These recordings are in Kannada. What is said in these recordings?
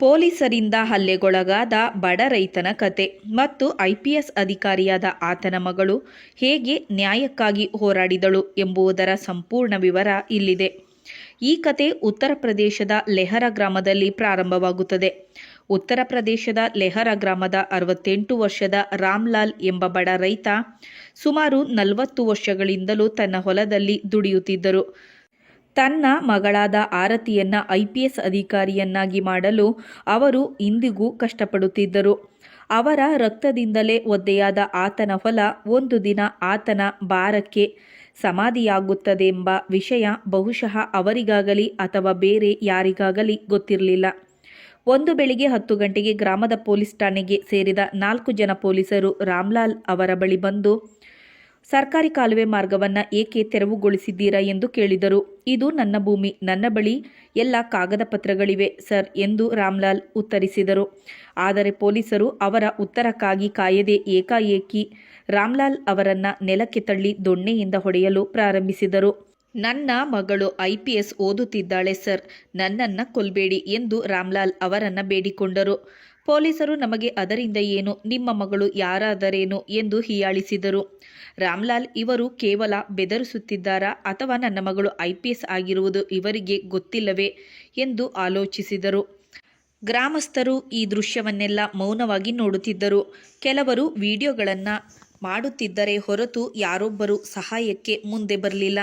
ಪೊಲೀಸರಿಂದ ಹಲ್ಲೆಗೊಳಗಾದ ಬಡ ರೈತನ ಕತೆ ಮತ್ತು ಐಪಿಎಸ್ ಅಧಿಕಾರಿಯಾದ ಆತನ ಮಗಳು ಹೇಗೆ ನ್ಯಾಯಕ್ಕಾಗಿ ಹೋರಾಡಿದಳು ಎಂಬುದರ ಸಂಪೂರ್ಣ ವಿವರ ಇಲ್ಲಿದೆ. ಈ ಕತೆ ಉತ್ತರ ಪ್ರದೇಶದ ಲೆಹರ ಗ್ರಾಮದಲ್ಲಿ ಪ್ರಾರಂಭವಾಗುತ್ತದೆ. ಉತ್ತರ ಪ್ರದೇಶದ ಲೆಹರ ಗ್ರಾಮದ ಅರವತ್ತೆಂಟು ವರ್ಷದ ರಾಮ್ಲಾಲ್ ಎಂಬ ಬಡ ರೈತ ಸುಮಾರು ನಲವತ್ತು ವರ್ಷಗಳಿಂದಲೂ ತನ್ನ ಹೊಲದಲ್ಲಿ ದುಡಿಯುತ್ತಿದ್ದರು. ತನ್ನ ಮಗಳಾದ ಆರತಿಯನ್ನ ಐಪಿಎಸ್ ಅಧಿಕಾರಿಯನ್ನಾಗಿ ಮಾಡಲು ಅವರು ಇಂದಿಗೂ ಕಷ್ಟಪಡುತ್ತಿದ್ದರು. ಅವರ ರಕ್ತದಿಂದಲೇ ಒದ್ದೆಯಾದ ಆತನ ಫಲ ಒಂದು ದಿನ ಆತನ ಭಾರಕ್ಕೆ ಸಮಾಧಿಯಾಗುತ್ತದೆಂಬ ವಿಷಯ ಬಹುಶಃ ಅವರಿಗಾಗಲಿ ಅಥವಾ ಬೇರೆ ಯಾರಿಗಾಗಲಿ ಗೊತ್ತಿರಲಿಲ್ಲ. ಒಂದು ಬೆಳಿಗ್ಗೆ ಹತ್ತು ಗಂಟೆಗೆ ಗ್ರಾಮದ ಪೊಲೀಸ್ ಠಾಣೆಗೆ ಸೇರಿದ ನಾಲ್ಕು ಜನ ಪೊಲೀಸರು ರಾಮ್ಲಾಲ್ ಅವರ ಬಳಿ ಬಂದು ಸರ್ಕಾರಿ ಕಾಲುವೆ ಮಾರ್ಗವನ್ನು ಏಕೆ ತೆರವುಗೊಳಿಸಿದ್ದೀರಾ ಎಂದು ಕೇಳಿದರು. ಇದು ನನ್ನ ಭೂಮಿ, ನನ್ನ ಬಳಿ ಎಲ್ಲ ಕಾಗದ ಪತ್ರಗಳಿವೆ, ಸರ್, ಎಂದು ರಾಮ್ಲಾಲ್ ಉತ್ತರಿಸಿದರು. ಆದರೆ ಪೊಲೀಸರು ಅವರ ಉತ್ತರಕ್ಕಾಗಿ ಕಾಯದೆ ಏಕಾಏಕಿ ರಾಮ್ಲಾಲ್ ಅವರನ್ನ ನೆಲಕ್ಕೆ ತಳ್ಳಿ ದೊಣ್ಣೆಯಿಂದ ಹೊಡೆಯಲು ಪ್ರಾರಂಭಿಸಿದರು. ನನ್ನ ಮಗಳು ಐ ಪಿ ಎಸ್ ಓದುತ್ತಿದ್ದಾಳೆ, ಸರ್, ನನ್ನನ್ನು ಕೊಲ್ಬೇಡಿ ಎಂದು ರಾಮ್ಲಾಲ್ ಅವರನ್ನು ಬೇಡಿಕೊಂಡರು. ಪೊಲೀಸರು ನಮಗೆ ಅದರಿಂದ ಏನು, ನಿಮ್ಮ ಮಗಳು ಯಾರಾದರೇನು ಎಂದು ಹೀಯಾಳಿಸಿದರು. ರಾಮ್ಲಾಲ್ ಇವರು ಕೇವಲ ಬೆದರಿಸುತ್ತಿದ್ದಾರಾ ಅಥವಾ ನನ್ನ ಮಗಳು ಐ ಆಗಿರುವುದು ಇವರಿಗೆ ಗೊತ್ತಿಲ್ಲವೇ ಎಂದು ಆಲೋಚಿಸಿದರು. ಗ್ರಾಮಸ್ಥರು ಈ ದೃಶ್ಯವನ್ನೆಲ್ಲ ಮೌನವಾಗಿ ನೋಡುತ್ತಿದ್ದರು. ಕೆಲವರು ವಿಡಿಯೋಗಳನ್ನು ಮಾಡುತ್ತಿದ್ದರೆ ಹೊರತು ಯಾರೊಬ್ಬರು ಸಹಾಯಕ್ಕೆ ಮುಂದೆ ಬರಲಿಲ್ಲ.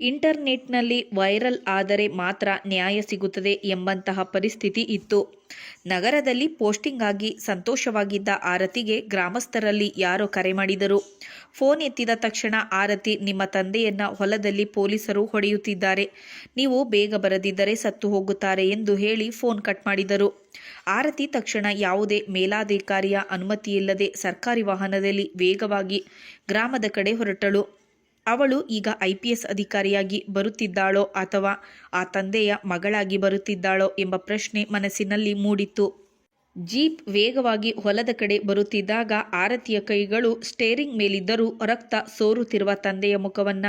ಇಂಟರ್ನೆಟ್ನಲ್ಲಿ ವೈರಲ್ ಆದರೆ ಮಾತ್ರ ನ್ಯಾಯ ಸಿಗುತ್ತದೆ ಎಂಬಂತಹ ಪರಿಸ್ಥಿತಿ ಇತ್ತು. ನಗರದಲ್ಲಿ ಪೋಸ್ಟಿಂಗ್ ಆಗಿ ಸಂತೋಷವಾಗಿದ್ದ ಆರತಿಗೆ ಗ್ರಾಮಸ್ಥರಲ್ಲಿ ಯಾರೋ ಕರೆ ಮಾಡಿದರು. ಫೋನ್ ಎತ್ತಿದ ತಕ್ಷಣ ಆರತಿ, ನಿಮ್ಮ ತಂದೆಯನ್ನ ಹೊಲದಲ್ಲಿ ಪೊಲೀಸರು ಹೊಡೆಯುತ್ತಿದ್ದಾರೆ. ನೀವು ಬೇಗ ಬರದಿದ್ದರೆ ಸತ್ತು ಹೋಗುತ್ತಾರೆ ಎಂದು ಹೇಳಿ ಫೋನ್ ಕಟ್ ಮಾಡಿದರು. ಆರತಿ ತಕ್ಷಣ ಯಾವುದೇ ಮೇಲಾಧಿಕಾರಿಯ ಅನುಮತಿಯಿಲ್ಲದೆ ಸರ್ಕಾರಿ ವಾಹನದಲ್ಲಿ ವೇಗವಾಗಿ ಗ್ರಾಮದ ಕಡೆ ಹೊರಟಳು. ಅವಳು ಈಗ ಐ ಪಿ ಎಸ್ ಅಧಿಕಾರಿಯಾಗಿ ಬರುತ್ತಿದ್ದಾಳೋ ಅಥವಾ ಆ ತಂದೆಯ ಮಗಳಾಗಿ ಬರುತ್ತಿದ್ದಾಳೋ ಎಂಬ ಪ್ರಶ್ನೆ ಮನಸ್ಸಿನಲ್ಲಿ ಮೂಡಿತ್ತು. ಜೀಪ್ ವೇಗವಾಗಿ ಹೊಲದ ಕಡೆ ಬರುತ್ತಿದ್ದಾಗ ಆರತಿಯ ಕೈಗಳು ಸ್ಟೇರಿಂಗ್ ಮೇಲಿದ್ದರೂ ರಕ್ತ ಸೋರುತ್ತಿರುವ ತಂದೆಯ ಮುಖವನ್ನ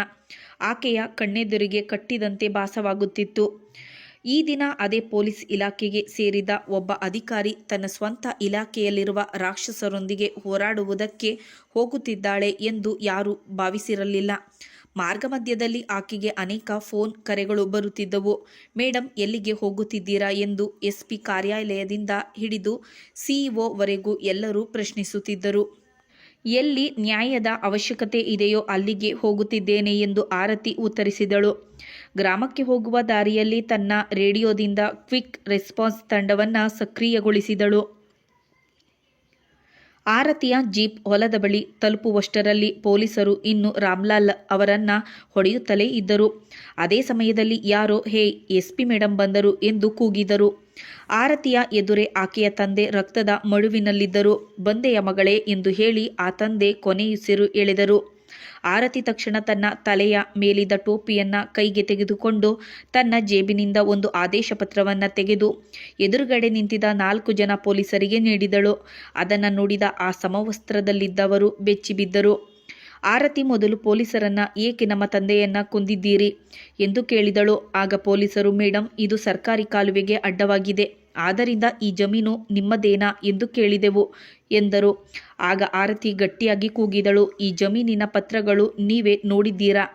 ಆಕೆಯ ಕಣ್ಣೆದುರಿಗೆ ಕಟ್ಟಿದಂತೆ ಭಾಸವಾಗುತ್ತಿತ್ತು. ಈ ದಿನ ಅದೇ ಪೊಲೀಸ್ ಇಲಾಖೆಗೆ ಸೇರಿದ ಒಬ್ಬ ಅಧಿಕಾರಿ ತನ್ನ ಸ್ವಂತ ಇಲಾಖೆಯಲ್ಲಿರುವ ರಾಕ್ಷಸರೊಂದಿಗೆ ಹೋರಾಡುವುದಕ್ಕೆ ಹೋಗುತ್ತಿದ್ದಾಳೆ ಎಂದು ಯಾರೂ ಭಾವಿಸಿರಲಿಲ್ಲ. ಮಾರ್ಗ ಮಧ್ಯದಲ್ಲಿ ಆಕೆಗೆ ಅನೇಕ ಫೋನ್ ಕರೆಗಳು ಬರುತ್ತಿದ್ದವು. ಮೇಡಮ್ ಎಲ್ಲಿಗೆ ಹೋಗುತ್ತಿದ್ದೀರಾ? ಎಂದು ಎಸ್ಪಿ ಕಾರ್ಯಾಲಯದಿಂದ ಹಿಡಿದು ಸಿಇಒವರೆಗೂ ಎಲ್ಲರೂ ಪ್ರಶ್ನಿಸುತ್ತಿದ್ದರು. ಎಲ್ಲಿ ನ್ಯಾಯದ ಅವಶ್ಯಕತೆ ಇದೆಯೋ ಅಲ್ಲಿಗೆ ಹೋಗುತ್ತಿದ್ದೇನೆ ಎಂದು ಆರತಿ ಉತ್ತರಿಸಿದಳು. ಗ್ರಾಮಕ್ಕೆ ಹೋಗುವ ದಾರಿಯಲ್ಲಿ ತನ್ನ ರೇಡಿಯೋದಿಂದ ಕ್ವಿಕ್ ರೆಸ್ಪಾನ್ಸ್ ತಂಡವನ್ನು ಸಕ್ರಿಯಗೊಳಿಸಿದಳು. ಆರತಿಯ ಜೀಪ್ ಹೊಲದ ಬಳಿ ತಲುಪುವಷ್ಟರಲ್ಲಿ ಪೊಲೀಸರು ಇನ್ನು ರಾಮ್ಲಾಲ್ ಅವರನ್ನ ಹೊಡೆಯುತ್ತಲೇ ಇದ್ದರು. ಅದೇ ಸಮಯದಲ್ಲಿ ಯಾರೋ, ಹೇ ಎಸ್ ಪಿ ಮೇಡಮ್ ಬಂದರು ಎಂದು ಕೂಗಿದರು. ಆರತಿಯ ಎದುರೇ ಆಕೆಯ ತಂದೆ ರಕ್ತದ ಮಡುವಿನಲ್ಲಿದ್ದರು. ಬಂದೆಯ ಮಗಳೇ ಎಂದು ಹೇಳಿ ಆ ತಂದೆ ಕೊನೆಯುಸಿರು ಎಳೆದರು. ಆರತಿ ತಕ್ಷಣ ತನ್ನ ತಲೆಯ ಮೇಲಿದ್ದ ಟೋಪಿಯನ್ನು ಕೈಗೆ ತೆಗೆದುಕೊಂಡು ತನ್ನ ಜೇಬಿನಿಂದ ಒಂದು ಆದೇಶ ಪತ್ರವನ್ನು ತೆಗೆದು ಎದುರುಗಡೆ ನಿಂತಿದ್ದ ನಾಲ್ಕು ಜನ ಪೊಲೀಸರಿಗೆ ನೀಡಿದಳು. ಅದನ್ನು ನೋಡಿದ ಆ ಸಮವಸ್ತ್ರದಲ್ಲಿದ್ದವರು ಬೆಚ್ಚಿಬಿದ್ದರು ಆರತಿ ಮೊದಲು ಪೊಲೀಸರನ್ನ ಏಕೆ ನಮ್ಮ ತಂದೆಯನ್ನ ಕೊಂದಿದ್ದೀರಿ? ಎಂದು ಕೇಳಿದಳು. ಆಗ ಪೊಲೀಸರು ಮೇಡಮ್ ಇದು ಸರ್ಕಾರಿ ಕಾಲುವೆಗೆ ಅಡ್ಡವಾಗಿದೆ. ಆದ್ದರಿಂದ ಈ ಜಮೀನು ನಿಮ್ಮದೇನಾ ಎಂದು ಕೇಳಿದೆವು ಎಂದರು. ಆಗ ಆರತಿ ಗಟ್ಟಿಯಾಗಿ ಕೂಗಿದಳು. ಈ ಜಮೀನಿನ ಪತ್ರಗಳು ನೀವೇ ನೋಡಿದ್ದೀರಾ?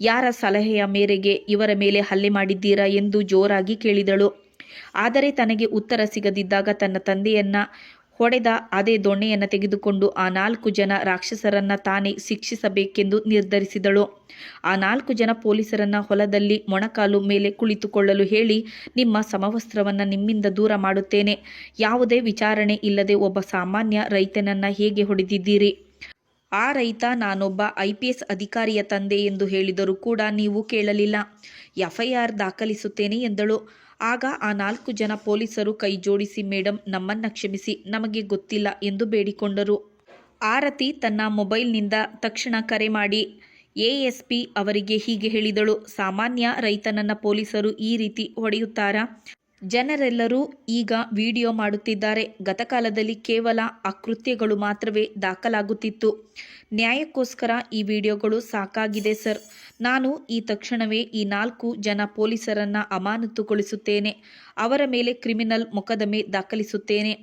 ಯಾರ ಸಲಹೆಯ ಮೇರೆಗೆ ಇವರ ಮೇಲೆ ಹಲ್ಲೆ ಮಾಡಿದ್ದೀರಾ ಎಂದು ಜೋರಾಗಿ ಕೇಳಿದಳು. ಆದರೆ ತನಗೆ ಉತ್ತರ ಸಿಗದಿದ್ದಾಗ ತನ್ನ ತಂದೆಯನ್ನ ಹೊಡೆದ ಅದೇ ದೊಣ್ಣೆಯನ್ನು ತೆಗೆದುಕೊಂಡು ಆ ನಾಲ್ಕು ಜನ ರಾಕ್ಷಸರನ್ನ ತಾನೇ ಶಿಕ್ಷಿಸಬೇಕೆಂದು ನಿರ್ಧರಿಸಿದಳು. ಆ ನಾಲ್ಕು ಜನ ಪೊಲೀಸರನ್ನ ಹೊಲದಲ್ಲಿ ಮೊಣಕಾಲು ಮೇಲೆ ಕುಳಿತುಕೊಳ್ಳಲು ಹೇಳಿ, ನಿಮ್ಮ ಸಮವಸ್ತ್ರವನ್ನು ನಿಮ್ಮಿಂದ ದೂರ ಮಾಡುತ್ತೇನೆ. ಯಾವುದೇ ವಿಚಾರಣೆ ಇಲ್ಲದೆ ಒಬ್ಬ ಸಾಮಾನ್ಯ ರೈತನನ್ನ ಹೇಗೆ ಹೊಡೆದಿದ್ದೀರಿ? ಆ ರೈತ ನಾನೊಬ್ಬ ಐ ಪಿ ಎಸ್ ಅಧಿಕಾರಿಯ ತಂದೆ ಎಂದು ಹೇಳಿದರೂ ಕೂಡ ನೀವು ಕೇಳಲಿಲ್ಲ. ಎಫ್ಐಆರ್ ದಾಖಲಿಸುತ್ತೇನೆ ಎಂದಳು. ಆಗ ಆ ನಾಲ್ಕು ಜನ ಪೊಲೀಸರು ಕೈ ಜೋಡಿಸಿ ಮೇಡಮ್ ನಮ್ಮನ್ನ ಕ್ಷಮಿಸಿ, ನಮಗೆ ಗೊತ್ತಿಲ್ಲ ಎಂದು ಬೇಡಿಕೊಂಡರು. ಆರತಿ ತನ್ನ ಮೊಬೈಲ್ನಿಂದ ತಕ್ಷಣ ಕರೆ ಮಾಡಿ ಎಎಸ್ಪಿ ಅವರಿಗೆ ಹೀಗೆ ಹೇಳಿದಳು, ಸಾಮಾನ್ಯ ರೈತನನ್ನ ಪೊಲೀಸರು ಈ ರೀತಿ ಹೊಡೆಯುತ್ತಾರಾ? ಜನರೆಲ್ಲರೂ ಈಗ ವಿಡಿಯೋ ಮಾಡುತ್ತಿದ್ದಾರೆ. ಗತಕಾಲದಲ್ಲಿ ಕೇವಲ ಅಕೃತ್ಯಗಳು ಮಾತ್ರವೇ ದಾಖಲಾಗುತ್ತಿತ್ತು. ನ್ಯಾಯಕ್ಕೋಸ್ಕರ ಈ ವಿಡಿಯೋಗಳು ಸಾಕಾಗಿದೆ ಸರ್. ನಾನು ಈ ತಕ್ಷಣವೇ ಈ ನಾಲ್ಕು ಜನ ಪೊಲೀಸರನ್ನ ಅಮಾನತುಗೊಳಿಸುತ್ತೇನೆ. ಅವರ ಮೇಲೆ ಕ್ರಿಮಿನಲ್ ಮೊಕದ್ದಮೆ ದಾಖಲಿಸುತ್ತೇನೆ.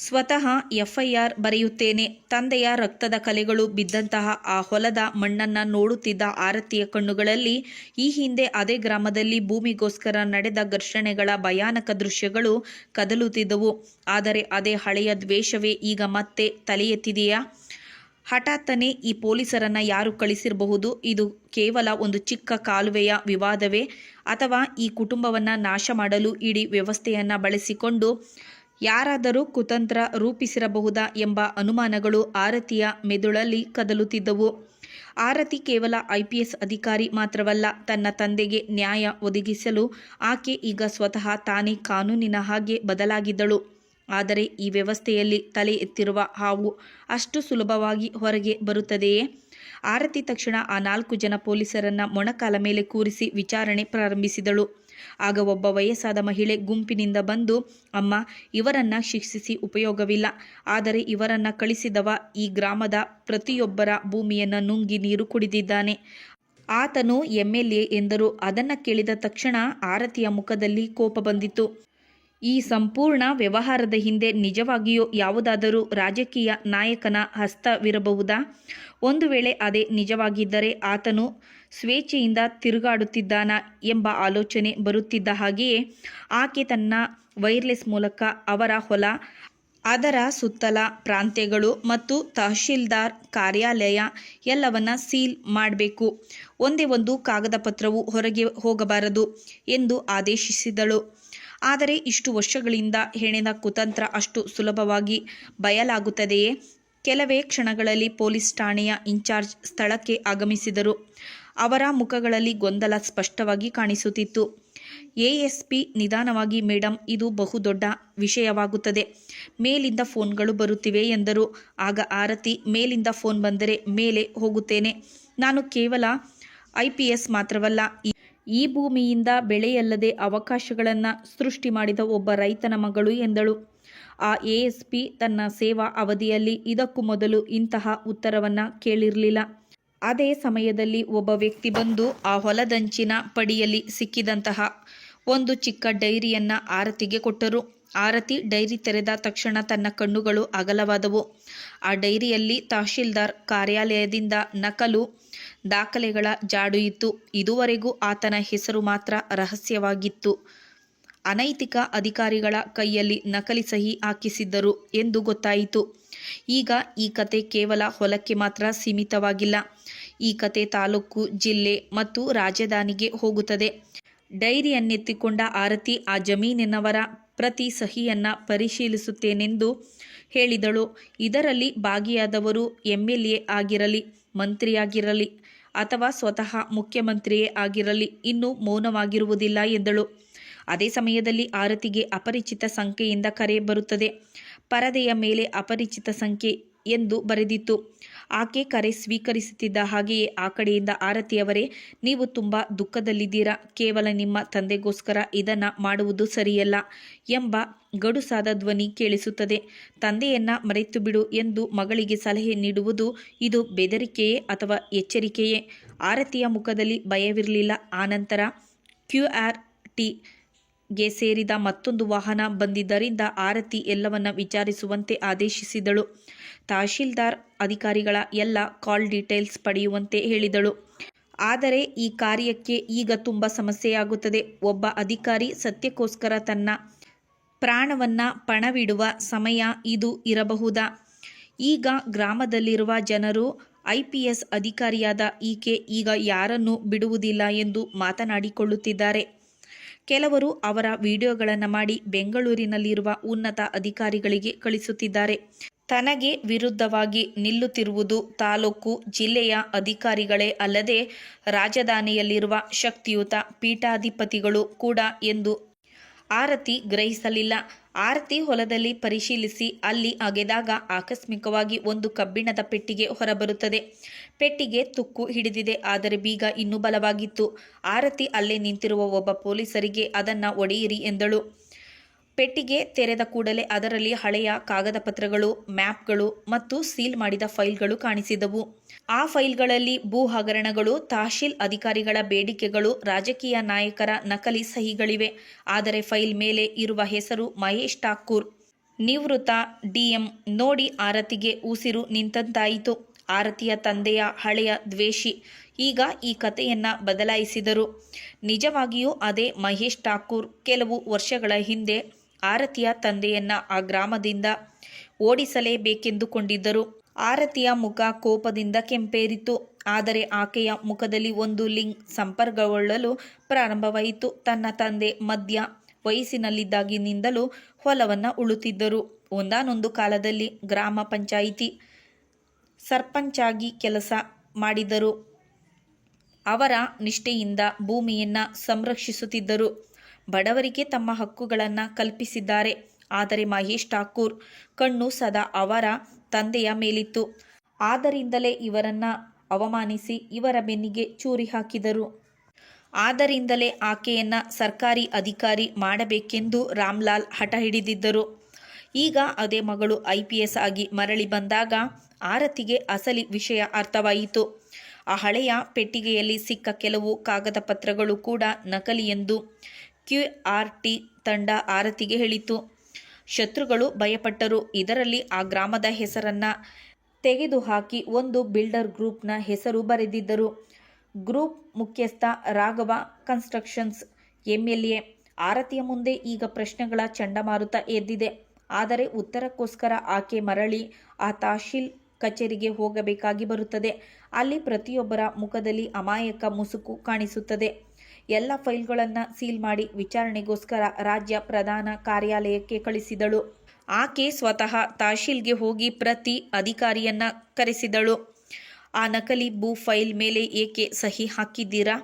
ಸ್ವತಃ ಎಫ್ಐಆರ್ ಬರೆಯುತ್ತೇನೆ. ತಂದೆಯ ರಕ್ತದ ಕಲೆಗಳು ಬಿದ್ದಂತಹ ಆ ಹೊಲದ ಮಣ್ಣನ್ನ ನೋಡುತ್ತಿದ್ದ ಆರತಿಯ ಕಣ್ಣುಗಳಲ್ಲಿ ಈ ಹಿಂದೆ ಅದೇ ಗ್ರಾಮದಲ್ಲಿ ಭೂಮಿಗೋಸ್ಕರ ನಡೆದ ಘರ್ಷಣೆಗಳ ಭಯಾನಕ ದೃಶ್ಯಗಳು ಕದಲುತ್ತಿದ್ದವು. ಆದರೆ ಅದೇ ಹಳೆಯ ದ್ವೇಷವೇ ಈಗ ಮತ್ತೆ ತಲೆ ಎತ್ತಿದೆಯಾ ಹಠಾತ್ತನೆ ಈ ಪೊಲೀಸರನ್ನ ಯಾರು ಕಳಿಸಿರಬಹುದು? ಇದು ಕೇವಲ ಒಂದು ಚಿಕ್ಕ ಕಾಲುವೆಯ ವಿವಾದವೇ? ಅಥವಾ ಈ ಕುಟುಂಬವನ್ನ ನಾಶ ಮಾಡಲು ಇಡೀ ವ್ಯವಸ್ಥೆಯನ್ನ ಬಳಸಿಕೊಂಡು ಯಾರಾದರೂ ಕುತಂತ್ರ ರೂಪಿಸಿರಬಹುದಾ ಎಂಬ ಅನುಮಾನಗಳು ಆರತಿಯ ಮೆದುಳಲ್ಲಿ ಕದಲುತ್ತಿದ್ದವು. ಆರತಿ ಕೇವಲ ಐಪಿಎಸ್ ಅಧಿಕಾರಿ ಮಾತ್ರವಲ್ಲ, ತನ್ನ ತಂದೆಗೆ ನ್ಯಾಯ ಒದಗಿಸಲು ಆಕೆ ಈಗ ಸ್ವತಃ ತಾನೇ ಕಾನೂನಿನ ಹಾಗೆ ಬದಲಾಗಿದ್ದಳು. ಆದರೆ ಈ ವ್ಯವಸ್ಥೆಯಲ್ಲಿ ತಲೆ ಎತ್ತಿರುವ ಹಾವು ಅಷ್ಟು ಸುಲಭವಾಗಿ ಹೊರಗೆ ಬರುತ್ತದೆಯೇ? ಆರತಿ ತಕ್ಷಣ ಆ ನಾಲ್ಕು ಜನ ಪೊಲೀಸರನ್ನ ಮೊಣಕಾಲ ಮೇಲೆ ಕೂರಿಸಿ ವಿಚಾರಣೆ ಪ್ರಾರಂಭಿಸಿದಳು. ಆಗ ಒಬ್ಬ ವಯಸ್ಸಾದ ಮಹಿಳೆ ಗುಂಪಿನಿಂದ ಬಂದು, ಅಮ್ಮ, ಇವರನ್ನ ಶಿಕ್ಷಿಸಿ ಉಪಯೋಗವಿಲ್ಲ. ಆದರೆ ಇವರನ್ನ ಕಳಿಸಿದವ ಈ ಗ್ರಾಮದ ಪ್ರತಿಯೊಬ್ಬರ ಭೂಮಿಯನ್ನು ನುಂಗಿ ನೀರು ಕುಡಿದಿದ್ದಾನೆ. ಆತನು ಎಂ ಎಲ್ ಎ ಎಂದರು. ಅದನ್ನು ಕೇಳಿದ ತಕ್ಷಣ ಆರತಿಯ ಮುಖದಲ್ಲಿ ಕೋಪ ಬಂದಿತು ಈ ಸಂಪೂರ್ಣ ವ್ಯವಹಾರದ ಹಿಂದೆ ನಿಜವಾಗಿಯೂ ಯಾವುದಾದರೂ ರಾಜಕೀಯ ನಾಯಕನ ಹಸ್ತವಿರಬಹುದಾ? ಒಂದು ವೇಳೆ ಅದೇ ನಿಜವಾಗಿದ್ದರೆ ಆತನು ಸ್ವೇಚ್ಛೆಯಿಂದ ತಿರುಗಾಡುತ್ತಿದ್ದಾನ ಎಂಬ ಆಲೋಚನೆ ಬರುತ್ತಿದ್ದ ಹಾಗೆಯೇ ಆಕೆ ತನ್ನ ವೈರ್ಲೆಸ್ ಮೂಲಕ ಅವರ ಹೊಲ, ಅದರ ಸುತ್ತಲ ಪ್ರಾಂತ್ಯಗಳು ಮತ್ತು ತಹಶೀಲ್ದಾರ್ ಕಾರ್ಯಾಲಯ ಎಲ್ಲವನ್ನ ಸೀಲ್ ಮಾಡಬೇಕು. ಒಂದೇ ಒಂದು ಕಾಗದ ಪತ್ರವು ಹೊರಗೆ ಹೋಗಬಾರದು ಎಂದು ಆದೇಶಿಸಿದಳು. ಆದರೆ ಇಷ್ಟು ವರ್ಷಗಳಿಂದ ಹೆಣೆದ ಕುತಂತ್ರ ಅಷ್ಟು ಸುಲಭವಾಗಿ ಬಯಲಾಗುತ್ತದೆಯೇ? ಕೆಲವೇ ಕ್ಷಣಗಳಲ್ಲಿ ಪೊಲೀಸ್ ಠಾಣೆಯ ಇನ್ಚಾರ್ಜ್ ಸ್ಥಳಕ್ಕೆ ಆಗಮಿಸಿದರು. ಅವರ ಮುಖಗಳಲ್ಲಿ ಗೊಂದಲ ಸ್ಪಷ್ಟವಾಗಿ ಕಾಣಿಸುತ್ತಿತ್ತು. ಎಎಸ್ಪಿ ನಿಧಾನವಾಗಿ ಮೇಡಮ್ ಇದು ಬಹುದೊಡ್ಡ ವಿಷಯವಾಗುತ್ತದೆ. ಮೇಲಿಂದ ಫೋನ್ಗಳು ಬರುತ್ತಿವೆ ಎಂದರು. ಆಗ ಆರತಿ, ಮೇಲಿಂದ ಫೋನ್ ಬಂದರೆ ಮೇಲೆ ಹೋಗುತ್ತೇನೆ. ನಾನು ಕೇವಲ ಐ ಮಾತ್ರವಲ್ಲ, ಈ ಭೂಮಿಯಿಂದ ಬೆಳೆಯಲ್ಲದೆ ಅವಕಾಶಗಳನ್ನು ಸೃಷ್ಟಿ ಮಾಡಿದ ಒಬ್ಬ ರೈತನ ಮಗಳು ಎಂದಳು. ಆ ಎಎಸ್ಪಿ ತನ್ನ ಸೇವಾ ಅವಧಿಯಲ್ಲಿ ಇದಕ್ಕೂ ಮೊದಲು ಇಂತಹ ಉತ್ತರವನ್ನು ಕೇಳಿರಲಿಲ್ಲ. ಅದೇ ಸಮಯದಲ್ಲಿ ಒಬ್ಬ ವ್ಯಕ್ತಿ ಬಂದು ಆ ಹೊಲದಂಚಿನ ಪಡಿಯಲ್ಲಿ ಸಿಕ್ಕಿದಂತಹ ಒಂದು ಚಿಕ್ಕ ಡೈರಿಯನ್ನ ಆರತಿಗೆ ಕೊಟ್ಟರು. ಆರತಿ ಡೈರಿ ತೆರೆದ ತಕ್ಷಣ ತನ್ನ ಕಣ್ಣುಗಳು ಅಗಲವಾದವು. ಆ ಡೈರಿಯಲ್ಲಿ ತಹಶೀಲ್ದಾರ್ ಕಾರ್ಯಾಲಯದಿಂದ ನಕಲು ದಾಖಲೆಗಳ ಜಾಡು ಇತ್ತು. ಇದುವರೆಗೂ ಆತನ ಹೆಸರು ಮಾತ್ರ ರಹಸ್ಯವಾಗಿತ್ತು. ಅನೈತಿಕ ಅಧಿಕಾರಿಗಳ ಕೈಯಲ್ಲಿ ನಕಲಿ ಸಹಿ ಹಾಕಿಸಿದ್ದರು ಎಂದು ಗೊತ್ತಾಯಿತು. ಈಗ ಈ ಕತೆ ಕೇವಲ ಹೊಲಕ್ಕೆ ಮಾತ್ರ ಸೀಮಿತವಾಗಿಲ್ಲ. ಈ ಕತೆ ತಾಲೂಕು, ಜಿಲ್ಲೆ ಮತ್ತು ರಾಜಧಾನಿಗೆ ಹೋಗುತ್ತದೆ. ಡೈರಿಯನ್ನೆತ್ತಿಕೊಂಡ ಆರತಿ ಆ ಜಮೀನಿನವರ ಪ್ರತಿ ಸಹಿಯನ್ನು ಪರಿಶೀಲಿಸುತ್ತೇನೆಂದು ಹೇಳಿದಳು. ಇದರಲ್ಲಿ ಭಾಗಿಯಾದವರು ಎಂ ಎಲ್ ಎ ಆಗಿರಲಿ, ಮಂತ್ರಿಯಾಗಿರಲಿ ಅಥವಾ ಸ್ವತಃ ಮುಖ್ಯಮಂತ್ರಿಯೇ ಆಗಿರಲಿ ಇನ್ನೂ ಮೌನವಾಗಿರುವುದಿಲ್ಲ ಎಂದಳು. ಅದೇ ಸಮಯದಲ್ಲಿ ಆರತಿಗೆ ಅಪರಿಚಿತ ಸಂಖ್ಯೆಯಿಂದ ಕರೆ ಬರುತ್ತದೆ. ಪರದೆಯ ಮೇಲೆ ಅಪರಿಚಿತ ಸಂಖ್ಯೆ ಎಂದು ಬರೆದಿತ್ತು. ಆಕೆ ಕರೆ ಸ್ವೀಕರಿಸುತ್ತಿದ್ದ ಹಾಗೆಯೇ ಆ ಕಡೆಯಿಂದ ಆರತಿಯವರೇ, ನೀವು ತುಂಬ ದುಃಖದಲ್ಲಿದ್ದೀರಾ? ಕೇವಲ ನಿಮ್ಮ ತಂದೆಗೋಸ್ಕರ ಇದನ್ನ ಮಾಡುವುದು ಸರಿಯಲ್ಲ ಎಂಬ ಗಡುಸಾದ ಧ್ವನಿ ಕೇಳಿಸುತ್ತದೆ. ತಂದೆಯನ್ನ ಮರೆತು ಬಿಡು ಎಂದು ಮಗಳಿಗೆ ಸಲಹೆ ನೀಡುವುದು ಇದು ಬೆದರಿಕೆಯೇ ಅಥವಾ ಎಚ್ಚರಿಕೆಯೇ? ಆರತಿಯ ಮುಖದಲ್ಲಿ ಭಯವಿರಲಿಲ್ಲ. ಆನಂತರ ಕ್ಯೂ ಆರ್ ಟಿ ಗೆ ಸೇರಿದ ಮತ್ತೊಂದು ವಾಹನ ಬಂದಿದ್ದರಿಂದ ಆರತಿ ಎಲ್ಲವನ್ನ ವಿಚಾರಿಸುವಂತೆ ಆದೇಶಿಸಿದಳು. ತಹಶೀಲ್ದಾರ್ ಅಧಿಕಾರಿಗಳ ಎಲ್ಲ ಕಾಲ್ ಡೀಟೇಲ್ಸ್ ಪಡೆಯುವಂತೆ ಹೇಳಿದಳು. ಆದರೆ ಈ ಕಾರ್ಯಕ್ಕೆ ಈಗ ತುಂಬ ಸಮಸ್ಯೆಯಾಗುತ್ತದೆ. ಒಬ್ಬ ಅಧಿಕಾರಿ ಸತ್ಯಕ್ಕೋಸ್ಕರ ತನ್ನ ಪ್ರಾಣವನ್ನು ಪಣವಿಡುವ ಸಮಯ ಇದು ಇರಬಹುದಾ? ಈಗ ಗ್ರಾಮದಲ್ಲಿರುವ ಜನರು ಐ ಪಿ ಎಸ್ ಅಧಿಕಾರಿಯಾದ ಈಕೆ ಈಗ ಯಾರನ್ನು ಬಿಡುವುದಿಲ್ಲ ಎಂದು ಮಾತನಾಡಿಕೊಳ್ಳುತ್ತಿದ್ದಾರೆ. ಕೆಲವರು ಅವರ ವಿಡಿಯೋಗಳನ್ನು ಮಾಡಿ ಬೆಂಗಳೂರಿನಲ್ಲಿರುವ ಉನ್ನತ ಅಧಿಕಾರಿಗಳಿಗೆ ಕಳಿಸುತ್ತಿದ್ದಾರೆ. ತನಗೆ ವಿರುದ್ಧವಾಗಿ ನಿಲ್ಲುತ್ತಿರುವುದು ತಾಲೂಕು, ಜಿಲ್ಲೆಯ ಅಧಿಕಾರಿಗಳೇ ಅಲ್ಲದೆ ರಾಜಧಾನಿಯಲ್ಲಿರುವ ಶಕ್ತಿಯುತ ಪೀಠಾಧಿಪತಿಗಳು ಕೂಡ ಎಂದು ಆರತಿ ಗ್ರಹಿಸಲಿಲ್ಲ. ಆರತಿ ಹೊಲದಲ್ಲಿ ಪರಿಶೀಲಿಸಿ ಅಲ್ಲಿ ಅಗೆದಾಗ ಆಕಸ್ಮಿಕವಾಗಿ ಒಂದು ಕಬ್ಬಿಣದ ಪೆಟ್ಟಿಗೆ ಹೊರಬರುತ್ತದೆ. ಪೆಟ್ಟಿಗೆ ತುಕ್ಕು ಹಿಡಿದಿದೆ, ಆದರೆ ಬೀಗ ಇನ್ನೂ ಬಲವಾಗಿತ್ತು. ಆರತಿ ಅಲ್ಲೇ ನಿಂತಿರುವ ಒಬ್ಬ ಪೊಲೀಸರಿಗೆ ಅದನ್ನ ಒಡೆಯಿರಿ ಎಂದಳು. ಪೆಟ್ಟಿಗೆ ತೆರೆದ ಕೂಡಲೇ ಅದರಲ್ಲಿ ಹಳೆಯ ಕಾಗದ ಪತ್ರಗಳು, ಮ್ಯಾಪ್ಗಳು ಮತ್ತು ಸೀಲ್ ಮಾಡಿದ ಫೈಲ್ಗಳು ಕಾಣಿಸಿದವು. ಆ ಫೈಲ್ಗಳಲ್ಲಿ ಭೂ ಹಗರಣಗಳು ತಹಶೀಲ್ ಅಧಿಕಾರಿಗಳ ಬೇಡಿಕೆಗಳು, ರಾಜಕೀಯ ನಾಯಕರ ನಕಲಿ ಸಹಿಗಳಿವೆ. ಆದರೆ ಫೈಲ್ ಮೇಲೆ ಇರುವ ಹೆಸರು ಮಹೇಶ್ ಠಾಕೂರ್. ನಿವೃತ್ತ ಡಿಎಂ ನೋಡಿ ಆರತಿಗೆ ಉಸಿರು ನಿಂತಂತಾಯಿತು. ಆರತಿಯ ತಂದೆಯ ಹಳೆಯ ದ್ವೇಷಿ. ಈಗ ಈ ಕಥೆಯನ್ನ ಬದಲಾಯಿಸಿದರು. ನಿಜವಾಗಿಯೂ ಅದೇ ಮಹೇಶ್ ಠಾಕೂರ್. ಕೆಲವು ವರ್ಷಗಳ ಹಿಂದೆ ಆರತಿಯ ತಂದೆಯನ್ನ ಆ ಗ್ರಾಮದಿಂದ ಓಡಿಸಲೇಬೇಕೆಂದುಕೊಂಡಿದ್ದರು. ಆರತಿಯ ಮುಖ ಕೋಪದಿಂದ ಕೆಂಪೇರಿತು. ಆದರೆ ಆಕೆಯ ಮುಖದಲ್ಲಿ ಒಂದು ಲಿಂಗ್ ಸಂಪರ್ಕಗೊಳ್ಳಲು ಪ್ರಾರಂಭವಾಯಿತು. ತನ್ನ ತಂದೆ ಮಧ್ಯ ವಯಸ್ಸಿನಲ್ಲಿದ್ದಾಗಿನಿಂದಲೂ ಹೊಲವನ್ನು ಉಳುತ್ತಿದ್ದರು. ಒಂದಾನೊಂದು ಕಾಲದಲ್ಲಿ ಗ್ರಾಮ ಪಂಚಾಯಿತಿ ಸರ್ಪಂಚಾಗಿ ಕೆಲಸ ಮಾಡಿದರು. ಅವರ ನಿಷ್ಠೆಯಿಂದ ಭೂಮಿಯನ್ನು ಸಂರಕ್ಷಿಸುತ್ತಿದ್ದರು. ಬಡವರಿಗೆ ತಮ್ಮ ಹಕ್ಕುಗಳನ್ನು ಕಲ್ಪಿಸಿದ್ದಾರೆ. ಆದರೆ ಮಹೇಶ್ ಠಾಕೂರ್ ಕಣ್ಣು ಸದಾ ಅವರ ತಂದೆಯ ಮೇಲಿತ್ತು. ಆದ್ದರಿಂದಲೇ ಇವರನ್ನ ಅವಮಾನಿಸಿ ಇವರ ಬೆನ್ನಿಗೆ ಚೂರಿ ಹಾಕಿದರು. ಆದ್ದರಿಂದಲೇ ಆಕೆಯನ್ನ ಸರ್ಕಾರಿ ಅಧಿಕಾರಿ ಮಾಡಬೇಕೆಂದು ರಾಮ್ಲಾಲ್ ಹಠ ಹಿಡಿದಿದ್ದರು. ಈಗ ಅದೇ ಮಗಳು ಐ ಪಿ ಎಸ್ ಆಗಿ ಮರಳಿ ಬಂದಾಗ ಆರತಿಗೆ ಅಸಲಿ ವಿಷಯ ಅರ್ಥವಾಯಿತು. ಆ ಹಳೆಯ ಪೆಟ್ಟಿಗೆಯಲ್ಲಿ ಸಿಕ್ಕ ಕೆಲವು ಕಾಗದ ಪತ್ರಗಳು ಕೂಡ ನಕಲಿ ಎಂದು ಕ್ಯೂ ಆರ್ ಟಿ ತಂಡ ಆರತಿಗೆ ಹೇಳಿತು ಶತ್ರುಗಳು ಭಯಪಟ್ಟರು. ಇದರಲ್ಲಿ ಆ ಗ್ರಾಮದ ಹೆಸರನ್ನ ತೆಗೆದುಹಾಕಿ ಒಂದು ಬಿಲ್ಡರ್ ಗ್ರೂಪ್ನ ಹೆಸರು ಬರೆದಿದ್ದರು. ಗ್ರೂಪ್ ಮುಖ್ಯಸ್ಥ ರಾಘವ ಕನ್ಸ್ಟ್ರಕ್ಷನ್ಸ್, ಎಂಎಲ್ಎ. ಆರತಿಯ ಮುಂದೆ ಈಗ ಪ್ರಶ್ನೆಗಳ ಚಂಡಮಾರುತ ಎದ್ದಿದೆ. ಆದರೆ ಉತ್ತರಕ್ಕೋಸ್ಕರ ಆಕೆ ಮರಳಿ ಆ ತಹಶೀಲ್ ಕಚೇರಿಗೆ ಹೋಗಬೇಕಾಗಿ ಬರುತ್ತದೆ. ಅಲ್ಲಿ ಪ್ರತಿಯೊಬ್ಬರ ಮುಖದಲ್ಲಿ ಅಮಾಯಕ ಮುಸುಕು ಕಾಣಿಸುತ್ತದೆ. ಎಲ್ಲ ಫೈಲ್ಗಳನ್ನು ಸೀಲ್ ಮಾಡಿ ವಿಚಾರಣೆಗೋಸ್ಕರ ರಾಜ್ಯ ಪ್ರಧಾನ ಕಾರ್ಯಾಲಯಕ್ಕೆ ಕಳಿಸಿದಳು. ಆಕೆ ಸ್ವತಃ ತಹಶೀಲ್ಗೆ ಹೋಗಿ ಪ್ರತಿ ಅಧಿಕಾರಿಯನ್ನ ಕರೆಸಿದಳು. ಆ ನಕಲಿ ಭೂ ಫೈಲ್ ಮೇಲೆ ಏಕೆ ಸಹಿ ಹಾಕಿದ್ದೀರಾ?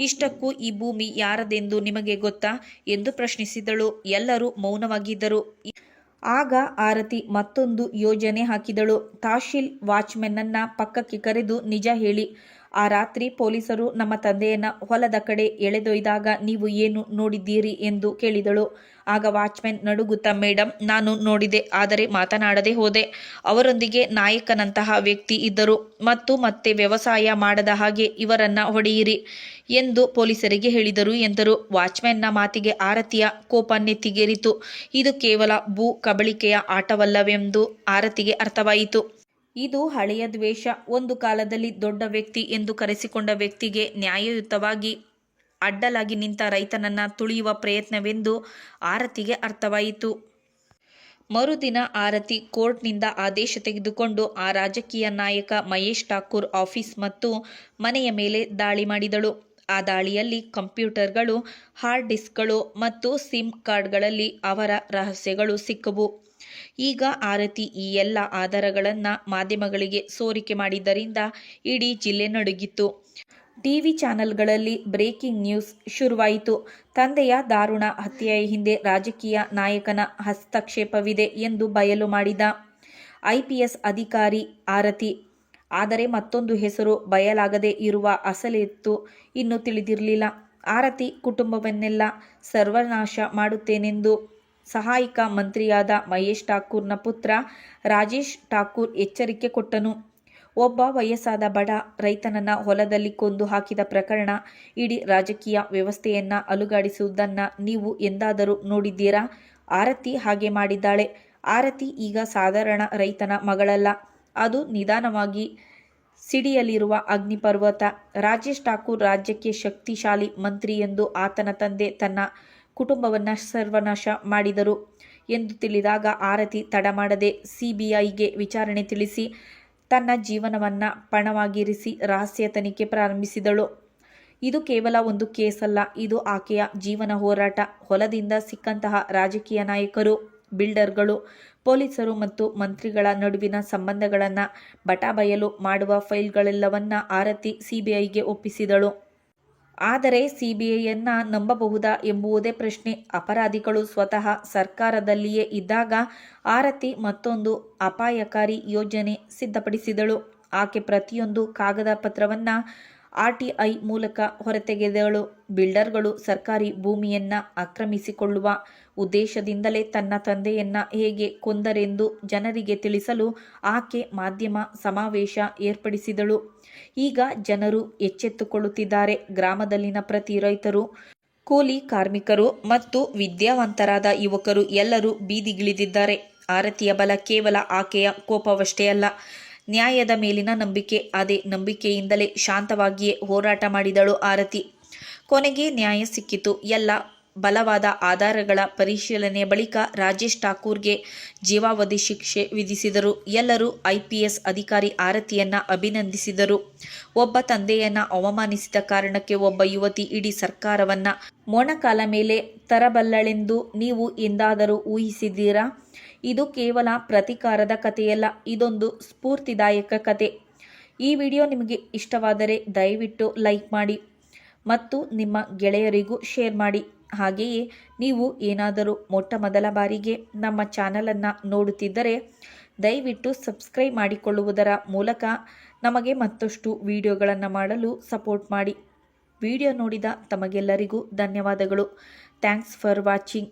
ಇಷ್ಟಕ್ಕೂ ಈ ಭೂಮಿ ಯಾರದೆಂದು ನಿಮಗೆ ಗೊತ್ತಾ? ಎಂದು ಪ್ರಶ್ನಿಸಿದಳು. ಎಲ್ಲರೂ ಮೌನವಾಗಿದ್ದರು. ಆಗ ಆರತಿ ಮತ್ತೊಂದು ಯೋಜನೆ ಹಾಕಿದಳು. ತಹಶೀಲ್ ವಾಚ್ಮೆನ್ನನ್ನ ಪಕ್ಕಕ್ಕೆ ಕರೆದು ನಿಜ ಹೇಳಿ ಆ ರಾತ್ರಿ ಪೊಲೀಸರು ನಮ್ಮ ತಂದೆಯನ್ನ ಹೊಲದ ಕಡೆ ಎಳೆದೊಯ್ದಾಗ ನೀವು ಏನು ನೋಡಿದ್ದೀರಿ ಎಂದು ಕೇಳಿದಳು. ಆಗ ವಾಚ್ಮೆನ್ ನಡುಗುತ್ತಾ ಮೇಡಮ್ ನಾನು ನೋಡಿದೆ, ಆದರೆ ಮಾತನಾಡದೆ ಹೋದೆ. ಅವರೊಂದಿಗೆ ನಾಯಕನಂತಹ ವ್ಯಕ್ತಿ ಇದ್ದರು. ಮತ್ತು ಮತ್ತೆ ವ್ಯವಸಾಯ ಮಾಡದ ಹಾಗೆ ಇವರನ್ನ ಹೊಡೆಯಿರಿ ಎಂದು ಪೊಲೀಸರಿಗೆ ಹೇಳಿದರು ಎಂದರು. ವಾಚ್ಮೆನ್ನ ಮಾತಿಗೆ ಆರತಿಯ ಕೋಪ ನೆತ್ತಿಗೇರಿತು. ಇದು ಕೇವಲ ಭೂ ಕಬಳಿಕೆಯ ಆಟವಲ್ಲವೆಂದು ಆರತಿಗೆ ಅರ್ಥವಾಯಿತು. ಇದು ಹಳೆಯ ದ್ವೇಷ. ಒಂದು ಕಾಲದಲ್ಲಿ ದೊಡ್ಡ ವ್ಯಕ್ತಿ ಎಂದು ಕರೆಸಿಕೊಂಡ ವ್ಯಕ್ತಿಗೆ ನ್ಯಾಯಯುತವಾಗಿ ಅಡ್ಡಲಾಗಿ ನಿಂತ ರೈತನನ್ನ ತುಳಿಯುವ ಪ್ರಯತ್ನವೆಂದು ಆರತಿಗೆ ಅರ್ಥವಾಯಿತು. ಮರುದಿನ ಆರತಿ ಕೋರ್ಟ್ನಿಂದ ಆದೇಶ ತೆಗೆದುಕೊಂಡು ಆ ರಾಜಕೀಯ ನಾಯಕ ಮಹೇಶ್ ಠಾಕೂರ್ ಆಫೀಸ್ ಮತ್ತು ಮನೆಯ ಮೇಲೆ ದಾಳಿ ಮಾಡಿದಳು. ಆ ದಾಳಿಯಲ್ಲಿ ಕಂಪ್ಯೂಟರ್ಗಳು, ಹಾರ್ಡ್ ಡಿಸ್ಕ್ಗಳು ಮತ್ತು ಸಿಮ್ ಕಾರ್ಡ್ಗಳಲ್ಲಿ ಅವರ ರಹಸ್ಯಗಳು ಸಿಕ್ಕವು. ಈಗ ಆರತಿ ಈ ಎಲ್ಲ ಆಧಾರಗಳನ್ನು ಮಾಧ್ಯಮಗಳಿಗೆ ಸೋರಿಕೆ ಮಾಡಿದ್ದರಿಂದ ಇಡೀ ಜಿಲ್ಲೆ ನಡುಗಿತ್ತು. ಟಿವಿ ಚಾನೆಲ್ಗಳಲ್ಲಿ ಬ್ರೇಕಿಂಗ್ ನ್ಯೂಸ್ ಶುರುವಾಯಿತು. ತಂದೆಯ ದಾರುಣ ಹತ್ಯೆಯ ಹಿಂದೆ ರಾಜಕೀಯ ನಾಯಕನ ಹಸ್ತಕ್ಷೇಪವಿದೆ ಎಂದು ಬಯಲು ಮಾಡಿದ ಐಪಿಎಸ್ ಅಧಿಕಾರಿ ಆರತಿ. ಆದರೆ ಮತ್ತೊಂದು ಹೆಸರು ಬಯಲಾಗದೇ ಇರುವ ಅಸಲಿತ್ತು ಇನ್ನು ತಿಳಿದಿರಲಿಲ್ಲ. ಆರತಿ ಕುಟುಂಬವನ್ನೆಲ್ಲ ಸರ್ವನಾಶ ಮಾಡುತ್ತೇನೆಂದು ಸಹಾಯಕ ಮಂತ್ರಿಯಾದ ಮಹೇಶ್ ಠಾಕೂರ್ನ ಪುತ್ರ ರಾಜೇಶ್ ಠಾಕೂರ್ ಎಚ್ಚರಿಕೆ ಕೊಟ್ಟನು. ಒಬ್ಬ ವಯಸ್ಸಾದ ಬಡ ರೈತನನ್ನ ಹೊಲದಲ್ಲಿ ಕೊಂದು ಹಾಕಿದ ಪ್ರಕರಣ ಇಡೀ ರಾಜಕೀಯ ವ್ಯವಸ್ಥೆಯನ್ನ ಅಲುಗಾಡಿಸುವುದನ್ನ ನೀವು ಎಂದಾದರೂ ನೋಡಿದ್ದೀರಾ? ಆರತಿ ಹಾಗೆ ಮಾಡಿದ್ದಾಳೆ. ಆರತಿ ಈಗ ಸಾಧಾರಣ ರೈತನ ಮಗಳಲ್ಲ. ಅದು ನಿಧಾನವಾಗಿ ಸಿಡಿಯಲಿರುವ ಅಗ್ನಿಪರ್ವತ. ರಾಜೇಶ್ ಠಾಕೂರ್ ರಾಜ್ಯಕ್ಕೆ ಶಕ್ತಿಶಾಲಿ ಮಂತ್ರಿ ಎಂದು ಆತನ ತಂದೆ ತನ್ನ ಕುಟುಂಬವನ್ನು ಸರ್ವನಾಶ ಮಾಡಿದರು ಎಂದು ತಿಳಿದಾಗ ಆರತಿ ತಡ ಮಾಡದೆ ಸಿಬಿಐಗೆ ವಿಚಾರಣೆ ತಿಳಿಸಿ ತನ್ನ ಜೀವನವನ್ನ ಪಣವಾಗಿರಿಸಿ ರಹಸ್ಯ ತನಿಖೆ ಪ್ರಾರಂಭಿಸಿದಳು. ಇದು ಕೇವಲ ಒಂದು ಕೇಸ್ ಅಲ್ಲ ಇದು ಆಕೆಯ ಜೀವನ ಹೋರಾಟ. ಹೊಲದಿಂದ ಸಿಕ್ಕಂತಹ ರಾಜಕೀಯ ನಾಯಕರು, ಬಿಲ್ಡರ್ಗಳು, ಪೊಲೀಸರು ಮತ್ತು ಮಂತ್ರಿಗಳ ನಡುವಿನ ಸಂಬಂಧಗಳನ್ನು ಬಟಾಬಯಲು ಮಾಡುವ ಫೈಲ್ಗಳೆಲ್ಲವನ್ನ ಆರತಿ ಸಿಬಿಐಗೆ ಒಪ್ಪಿಸಿದಳು. ಆದರೆ ಸಿಬಿಐಯನ್ನ ನಂಬಬಹುದಾ ಎಂಬುವುದೇ ಪ್ರಶ್ನೆ. ಅಪರಾಧಿಗಳು ಸ್ವತಃ ಸರ್ಕಾರದಲ್ಲಿಯೇ ಇದ್ದಾಗ ಆರತಿ ಮತ್ತೊಂದು ಅಪಾಯಕಾರಿ ಯೋಜನೆ ಸಿದ್ಧಪಡಿಸಿದಳು. ಆಕೆ ಪ್ರತಿಯೊಂದು ಕಾಗದ ಪತ್ರವನ್ನ ಆರ್ಟಿಐ ಮೂಲಕ ಹೊರತೆಗೆದಳು. ಬಿಲ್ಡರ್ಗಳು ಸರ್ಕಾರಿ ಭೂಮಿಯನ್ನ ಆಕ್ರಮಿಸಿಕೊಳ್ಳುವ ಉದ್ದೇಶದಿಂದಲೇ ತನ್ನ ತಂದೆಯನ್ನ ಹೇಗೆ ಕೊಂದರೆಂದು ಜನರಿಗೆ ತಿಳಿಸಲು ಆಕೆ ಮಾಧ್ಯಮ ಸಮಾವೇಶ ಏರ್ಪಡಿಸಿದಳು. ಈಗ ಜನರು ಎಚ್ಚೆತ್ತುಕೊಳ್ಳುತ್ತಿದ್ದಾರೆ. ಗ್ರಾಮದಲ್ಲಿನ ಪ್ರತಿ ರೈತರು, ಕೂಲಿ ಕಾರ್ಮಿಕರು ಮತ್ತು ವಿದ್ಯಾವಂತರಾದ ಯುವಕರು ಎಲ್ಲರೂ ಬೀದಿಗಿಳಿದಿದ್ದಾರೆ. ಆರತಿಯ ಬಲ ಕೇವಲ ಆಕೆಯ ಕೋಪವಷ್ಟೇ ಅಲ್ಲ. ನ್ಯಾಯದ ಮೇಲಿನ ನಂಬಿಕೆ ಅದೇ ನಂಬಿಕೆಯಿಂದಲೇ ಶಾಂತವಾಗಿಯೇ ಹೋರಾಟ ಮಾಡಿದಳು ಆರತಿ. ಕೊನೆಗೆ ನ್ಯಾಯ ಸಿಕ್ಕಿತು. ಎಲ್ಲ ಬಲವಾದ ಆಧಾರಗಳ ಪರಿಶೀಲನೆ ಬಳಿಕ ರಾಜೇಶ್ ಠಾಕೂರ್ಗೆ ಜೀವಾವಧಿ ಶಿಕ್ಷೆ ವಿಧಿಸಿದರು. ಎಲ್ಲರೂ ಐಪಿಎಸ್ ಅಧಿಕಾರಿ ಆರತಿಯನ್ನ ಅಭಿನಂದಿಸಿದರು. ಒಬ್ಬ ತಂದೆಯನ್ನ ಅವಮಾನಿಸಿದ ಕಾರಣಕ್ಕೆ ಒಬ್ಬ ಯುವತಿ ಇಡೀ ಸರ್ಕಾರವನ್ನ ಮೊಣಕಾಲ ಮೇಲೆ ತರಬಲ್ಲಳೆಂದು ನೀವು ಎಂದಾದರೂ ಊಹಿಸಿದ್ದೀರಾ? ಇದು ಕೇವಲ ಪ್ರತಿಕಾರದ ಕಥೆಯಲ್ಲ, ಇದೊಂದು ಸ್ಫೂರ್ತಿದಾಯಕ ಕತೆ ಈ ವಿಡಿಯೋ ನಿಮಗೆ ಇಷ್ಟವಾದರೆ ದಯವಿಟ್ಟು ಲೈಕ್ ಮಾಡಿ ಮತ್ತು ನಿಮ್ಮ ಗೆಳೆಯರಿಗೂ ಶೇರ್ ಮಾಡಿ. ಹಾಗೆಯೇ ನೀವು ಏನಾದರೂ ಮೊಟ್ಟ ಮೊದಲ ಬಾರಿಗೆ ನಮ್ಮ ಚಾನಲನ್ನು ನೋಡುತ್ತಿದ್ದರೆ ದಯವಿಟ್ಟು ಸಬ್ಸ್ಕ್ರೈಬ್ ಮಾಡಿಕೊಳ್ಳುವುದರ ಮೂಲಕ ನಮಗೆ ಮತ್ತಷ್ಟು ವಿಡಿಯೋಗಳನ್ನು ಮಾಡಲು ಸಪೋರ್ಟ್ ಮಾಡಿ. ವಿಡಿಯೋ ನೋಡಿದ ತಮಗೆಲ್ಲರಿಗೂ ಧನ್ಯವಾದಗಳು. Thanks for watching.